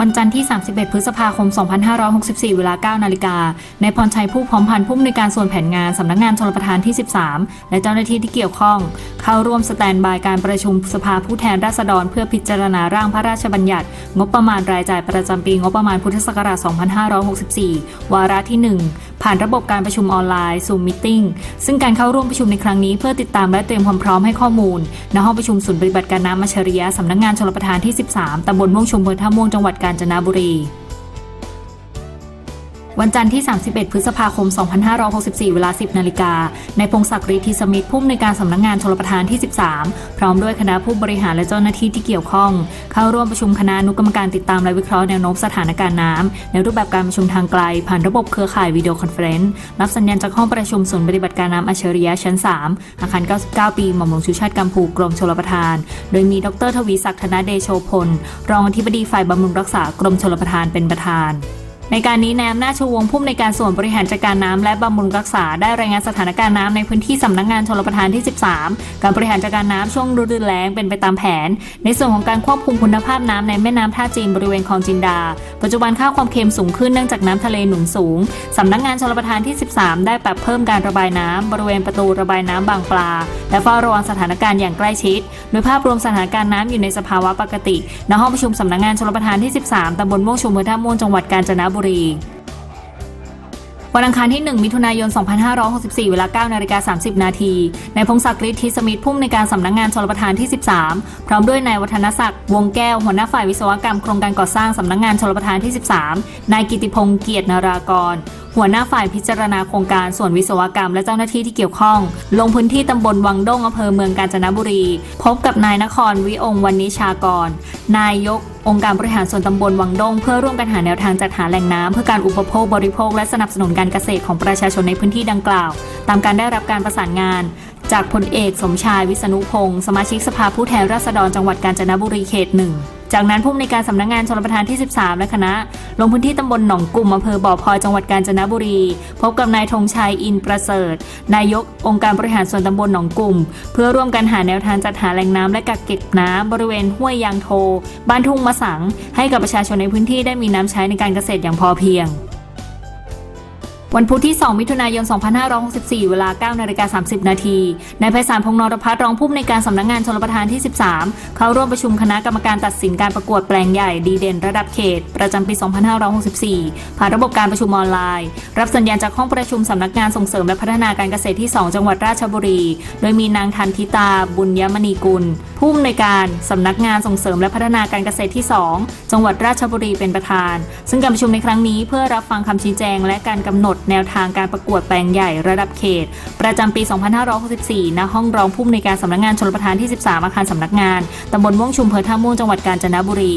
วันจันทร์ที่ 31 พฤษภาคม 2564 เวลา 9 นาฬิกา ในพรชัยผู้พร้อมพันธ์ผู้อำนวยการส่วนแผนงานสำนักงานชลประทานที่ 13 และเจ้าหน้าที่ที่เกี่ยวข้อง เข้าร่วมสแตนบายการประชุมสภาผู้แทนราษฎร เพื่อพิจารณาร่างพระราชบัญญัติ งบประมาณรายจ่ายประจำปีงบประมาณพุทธศักราช 2564 วาระที่ 1 ผ่านระบบการประชุมออนไลน์ Zoom Meeting ซึ่งการเข้าร่วมประชุมในครั้งนี้เพื่อติดตามและเตรียมความพร้อมให้ข้อมูลณห้องประชุมศูนย์ปฏิบัติการน้ำมัชริยะสำนักงานชลประทานที่ 13ตำบลม่วงชมเภอท่าม่วงจังหวัดกาญจนบุรี วันจันทร์ที่ 31 พฤษภาคม 2564 เวลา 10 นาฬิกา ในพงศักดิ์ฤทธิสมิทธิ์ผู้อำนวยการสำนักงานชลประทานที่ 13 พร้อมด้วยคณะผู้บริหารและเจ้าหน้าที่ที่เกี่ยวข้อง เข้าร่วมประชุมคณะอนุกรรมการติดตามและวิเคราะห์แนวโน้มสถานการณ์น้ำในรูปแบบการประชุมทางไกล ผ่านระบบเครือข่ายวิดีโอคอนเฟรนซ์รับสัญญาณจากห้องประชุมศูนย์ปฏิบัติการน้ำอัจฉริยะชั้น 3 อาคาร 99 ปีหม่อมหลวงชูชาติกัมพูกรมชลประทาน โดยมีดรทวีศักดิ์ธนเดโชพล รองอธิบดีฝ่ายบำรุงรักษากรมชลประทานเป็นประธาน ในการนี้แนมหน้าชวงผู้อำนวยการส่วนบริหารจัดการน้ำและบำรุงรักษาได้รายงานสถานการณ์น้ำในพื้นที่สำนักงานชลประทานที่ 13 การบริหารจัดการน้ำช่วงฤดูแล้งเป็นไปตามแผน ในส่วนของการควบคุมคุณภาพน้ำในแม่น้ำท่าจีนบริเวณคลองจินดา ปัจจุบันค่าความเค็มสูงขึ้นเนื่องจากน้ำทะเลหนุนสูงสำนักงานชลประทานที่ 13 ได้ปรับเพิ่มการระบายน้ำบริเวณประตูระบายน้ำบางปลา และเฝ้าระวังสถานการณ์อย่างใกล้ชิด โดยภาพรวมสถานการณ์น้ำอยู่ในสภาวะปกติณห้องประชุมสำนักงานชลประทานที่ 13ตำบลม่วงชุมอำเภอท่าม่วงจังหวัดกาญจนบบุรี วันอังคารที่ 1 มิถุนายน 2564 เวลา9นาฬิกา30 นาทีนายพงศักดิ์ฤทธิสมิทธิ์ผู้อำนวยการสำนักงานชลประทานที่ 13 พร้อมด้วยนายวัฒนศักดิ์วงแก้วหัวหน้าฝ่ายวิศวกรรมโครงการก่อสร้างสำนักงานชลประทานที่ 13 นายกิติพงษ์เกียรตินารากรหัวหน้าฝ่ายพิจารณาโครงการส่วนวิศวกรรมและเจ้าหน้าที่ที่เกี่ยวข้อง ลงพื้นที่ตำบลวังด้งอำเภอเมืองกาญจนบุรี พบกับนายนครวิองค์วันนิชากร นายก องค์การบริหารส่วนตำบลวังด้งเพื่อร่วมกันหาแนวทางจัดหาแหล่งน้ำเพื่อการอุปโภคบริโภคและสนับสนุนการเกษตรของประชาชนในพื้นที่ดังกล่าว ตามการได้รับการประสานงาน จากพลเอกสมชายวิษณุพงศ์สมาชิกสภาผู้แทนราษฎรจังหวัดกาญจนบุรีเขตหนึ่ง จากนั้นผู้อำนวยการสำนักงานชลประทานที่ 13 และคณะ ลงพื้นที่ตำบลหนองกลุ่มอำเภอบ่อพลอยจังหวัดกาญจนบุรี พบกับนายธงชัยอินประเสริฐ นายกองค์การบริหารส่วนตำบลหนองกลุ่ม เพื่อร่วมกันหาแนวทางจัดหาแหล่งน้ำและกักเก็บน้ำบริเวณห้วยยางโท บ้านทุ่งมะสัง ให้กับประชาชนในพื้นที่ได้มีน้ำใช้ในการเกษตรอย่างพอเพียง วันพุธที่ 2 มิถุนายน 2564 เวลา 9 นาฬิกา 30 นาที นายไพศาลพงษ์นรพัฒน์รองผู้อำนวยการสำนักงานชลประทานที่ 13 เข้าร่วมประชุมคณะกรรมการตัดสินการประกวดแปลงใหญ่ดีเด่นระดับเขต ประจำปี 2564 ผ่านระบบการประชุมออนไลน์ รับสัญญาณจากห้องประชุมสำนักงานส่งเสริมและพัฒนาการเกษตรที่ 2 จังหวัดราชบุรี โดยมีนางทันทิตา บุญยมณีกุล ผู้อำนวยการสำนักงานส่งเสริมและพัฒนาการเกษตรที่ 2 จังหวัดราชบุรีเป็นประธาน ซึ่งการประชุมในครั้งนี้เพื่อรับฟังคำชี้แจง และการกำหนดแนวทางการประกวดแปลงใหญ่ระดับเขต ประจำปี 2564 ณ ห้องรองผู้อำนวยการสำนักงานชลประทานที่ 13 อาคารสำนักงานตำบลม่วงชุมเภอท่าม่วงจังหวัดกาญจนบุรี